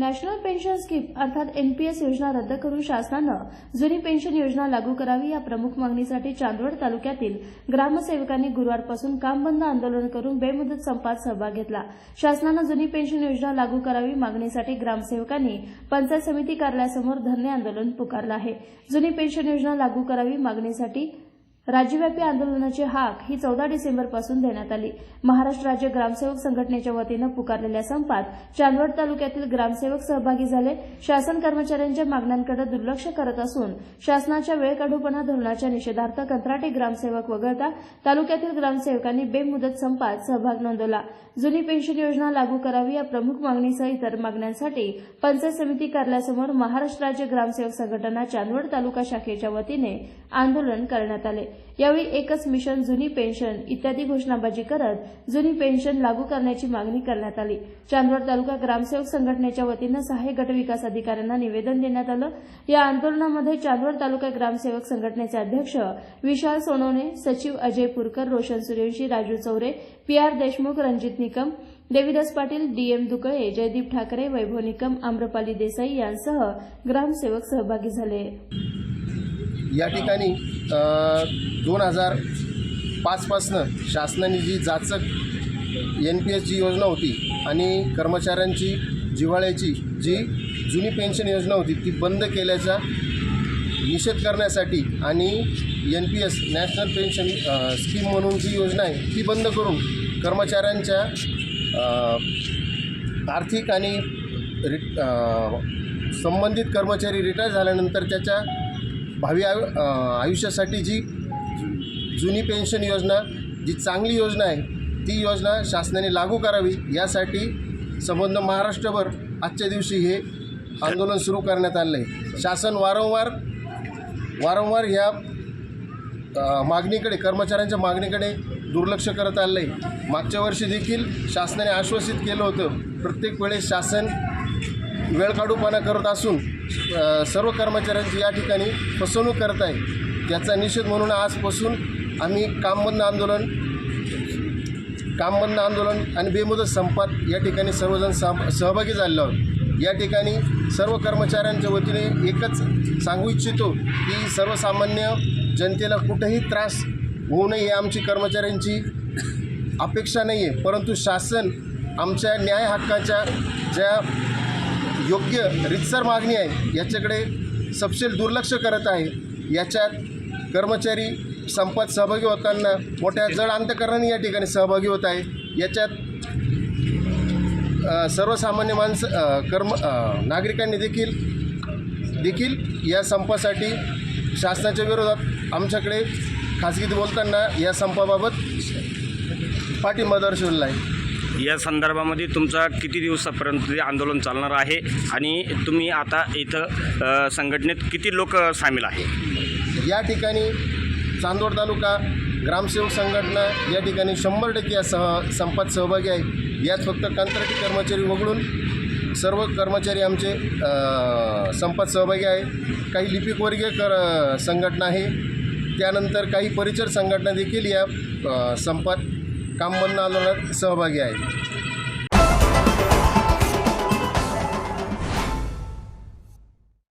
National pension scheme अर्थात NPS योजना रद्द करून शासनानं जुनी पेन्शन योजना लागू करावी या प्रमुख मागणीसाठी चांदवड तालुक्यातील ग्रामसेवकांनी गुरुवारपासून काम बंद आंदोलन करून बेमुदत संपात सहभाग घेतला. शासनानं जुनी पेन्शन योजना लागू करावी मागणीसाठी ग्रामसेवकांनी पंचायत समिती कार्यालयासमोर धरणे आंदोलन पुकारलं आहे. जुनी पेन्शन योजना लागू करावी मागणीसाठी राज्यव्यापी आंदोलनाची हाक ही चौदा डिसेंबरपासून देण्यात आली. महाराष्ट्र राज्य ग्रामसेवक संघटनेच्या वतीनं पुकारलेल्या संपात चांदवड तालुक्यातील ग्रामसेवक सहभागी झाले. शासन कर्मचाऱ्यांच्या मागण्यांकडे दुर्लक्ष करत असून शासनाच्या वेळकाढूपणा धोरणाच्या निषेधार्थ कंत्राटी ग्रामसेवक वगळता तालुक्यातील ग्रामसेवकांनी बेमुदत संपात सहभाग नोंदवला. जुनी पेन्शन योजना लागू करावी या प्रमुख मागणीसह इतर मागण्यांसाठी पंचायत समिती कार्यालयासमोर महाराष्ट्र राज्य ग्रामसेवक संघटना चांदवड तालुका शाखेच्या वतीने आंदोलन करण्यात आले. यावेळी एकच मिशन जुनी पेन्शन इत्यादी घोषणाबाजी करत जुनी पेन्शन लागू करण्याची मागणी करण्यात आली. चांदवड तालुका ग्रामसेवक संघटनेच्या वतीनं सहाय्यक गट विकास अधिकाऱ्यांना निवेदन देण्यात आलं. या आंदोलनामध्ये चांदवड तालुका ग्रामसेवक संघटनेचे अध्यक्ष विशाल सोनवणे सचिव Ajay Purkar Roshan Suryavanshi Raju Choure P R Deshmukh Ranjit Nikam Devidas Patil DM Dukle Jaydeep Thackeray Vaibhav Nikam Amrapali Desai यांसह ग्रामसेवक सहभागी झाले. या ठिकाणी दोन हजार पाचपासनं शासनाने जी जाचक एन पी एसची योजना होती आणि कर्मचाऱ्यांची जिव्हाळ्याची जी जुनी पेन्शन योजना होती ती बंद केल्याचा निषेध करण्यासाठी आणि N P S national pension scheme म्हणून जी योजना आहे ती बंद करून कर्मचाऱ्यांच्या आर्थिक आणि रिट संबंधित कर्मचारी रिटायर झाल्यानंतर त्याच्या भावी आयु आयुष्यासाठी जी जुनी पेन्शन योजना जी चांगली योजना आहे ती योजना शासनाने लागू करावी यासाठी संबंध महाराष्ट्रभर आजच्या दिवशी हे आंदोलन सुरू करण्यात आलं आहे शासन वारंवार वारंवार ह्या मागणीकडे कर्मचाऱ्यांच्या मागणीकडे दुर्लक्ष करत आलं आहे मागच्या वर्षी देखील शासनाने आश्वासित केलं होतं प्रत्येक वेळेस शासन वेळकाढूपणा करत असून सर्व कर्मचाऱ्यांची या ठिकाणी फसवणूक करत आहे. त्याचा निषेध म्हणून आजपासून आम्ही कामबंद आंदोलन कामबंद आंदोलन आणि बेमुदत संपात या ठिकाणी सर्वजण सह सहभागी झालेलो आहोत. या ठिकाणी सर्व कर्मचाऱ्यांच्या वतीने एकच सांगू इच्छितो की सर्वसामान्य जनतेला कुठेही त्रास होऊ नये ही आमची कर्मचाऱ्यांची अपेक्षा नाही आहे परंतु शासन आमच्या न्याय हक्काच्या ज्या योग्य रितसर मागणी आहे. याच्याकडे सपशेल दुर्लक्ष करत आहे. याच्यात कर्मचारी संपात सहभागी होताना मोठ्या जड अंतकरणाने या ठिकाणी सहभागी होत आहे. याच्यात सर्वसामान्य माणसं कर्म नागरिकांनी देखील देखील या संपासाठी शासनाच्या विरोधात आमच्याकडे खाजगीत बोलताना या संपाबाबत पाठिंबा दर्शवलेला आहे. या संदर्भामध्ये तुमचा किती दिवसापर्यंत ते आंदोलन चालणार आहे? आणि तुम्ही आता इथं संघटनेत किती लोक सामील आहे? या ठिकाणी चांदोड तालुका ग्रामसेवक संघटना या ठिकाणी शंभर टक्के या सह संपात सहभागी आहे. यात फक्त कंत्राटी कर्मचारी वगळून सर्व कर्मचारी आमचे संपात सहभागी आहे. काही लिपिकवर्गीय कर संघटना आहे. त्यानंतर काही परिचर संघटना देखील या संपात कामबंद आंदोलनात सहभागी आहेत.